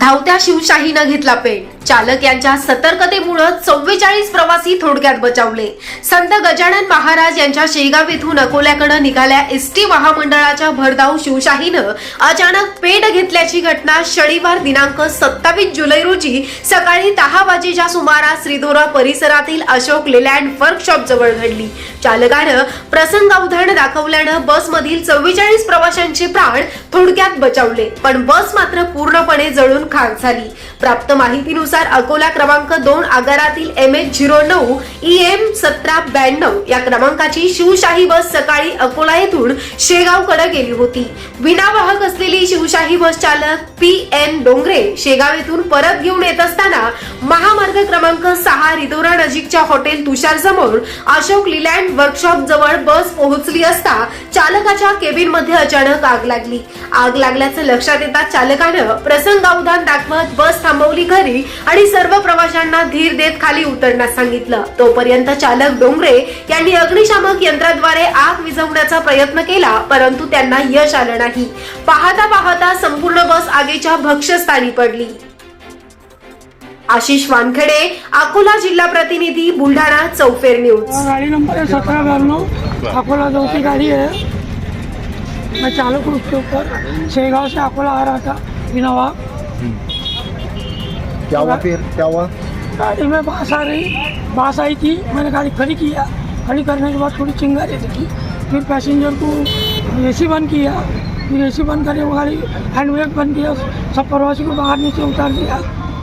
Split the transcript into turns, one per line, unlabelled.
धावत्या शिवशाहीनं घेतला पेट. चालक यांच्या सतर्कतेमुळे चव्वेचाळीस प्रवासी थोडक्यात बचावले. संत गजानन महाराज यांच्या शेगाव येथून अकोल्याकडे निघाल्या एस टी महामंडळाच्या भरधाव शिवशाहीनं अचानक पेट घेतल्याची घटना शनिवार दिनांक सत्तावीस जुलै रोजी सकाळी दहा वाजेच्या सुमारास श्रीधोरा परिसरातील अशोक लेलँड वर्कशॉप जवळ घडली. चालकानं प्रसंगावधान दाखवल्यानं बसमधील चव्वेचाळीस प्रवाशांचे प्राण थोडक्यात बचावले पण बस मात्र पूर्णपणे जळून खाक झाली. प्राप्त माहितीनुसार अकोला क्रमांक दोन आगारातील एम एच झिरो नऊ ई एम सतरा ब्याण्णव या क्रमांकाची शिवशाही बस सकाळी अकोला येथून शेगावकडे गेली होती. विनावाहक असलेली शिवशाही बस चालक पी एन डोंगरे शेगाव येथून परत घेऊन येत असताना महामार्ग क्रमांक सहा रिदोरा नजीकच्या हॉटेल तुषार समोर अशोक लिलँड वर्कशॉप जवळ बस पोहोचली असता चालकाच्या केबिनमध्ये अचानक आग लागली. आग लागल्याचं लक्षात येता चालकानं प्रसंगावधान दाखवत बस थांबवली घरी आणि सर्व प्रवाशांना धीर देत खाली उतरण्यास सांगितलं. तोपर्यंत चालक डोंगरे यांनी अग्निशामक यंत्राद्वारे आग विझवण्याचा प्रयत्न केला परंतु त्यांना यश आलं नाही. पाहता पाहता संपूर्ण बस आगीच्या भक्ष्यस्थानी पडली. आशिष वानखेडे अकोला जिल्हा प्रतिनिधी बुलढाणा चौफेर न्यूज.
गाड़ी नंबर सत्रह बयानवे अकोला की गाड़ी है मैं चालक ऊपर शेगांव से अकोला आ रहा था इनोवा
क्या हुआ फिर? क्या हुआ?
गाड़ी में बास आ रही, बास आई थी। मैंने गाड़ी खड़ी किया। खड़ी करने के बाद थोड़ी चिंगारी दिखी फिर पैसेंजर को ए सी बंद किया। फिर ए सी बंद करके वो गाड़ी हैंड बंद किया सब प्रवासी को बाहर नीचे उतार दिया।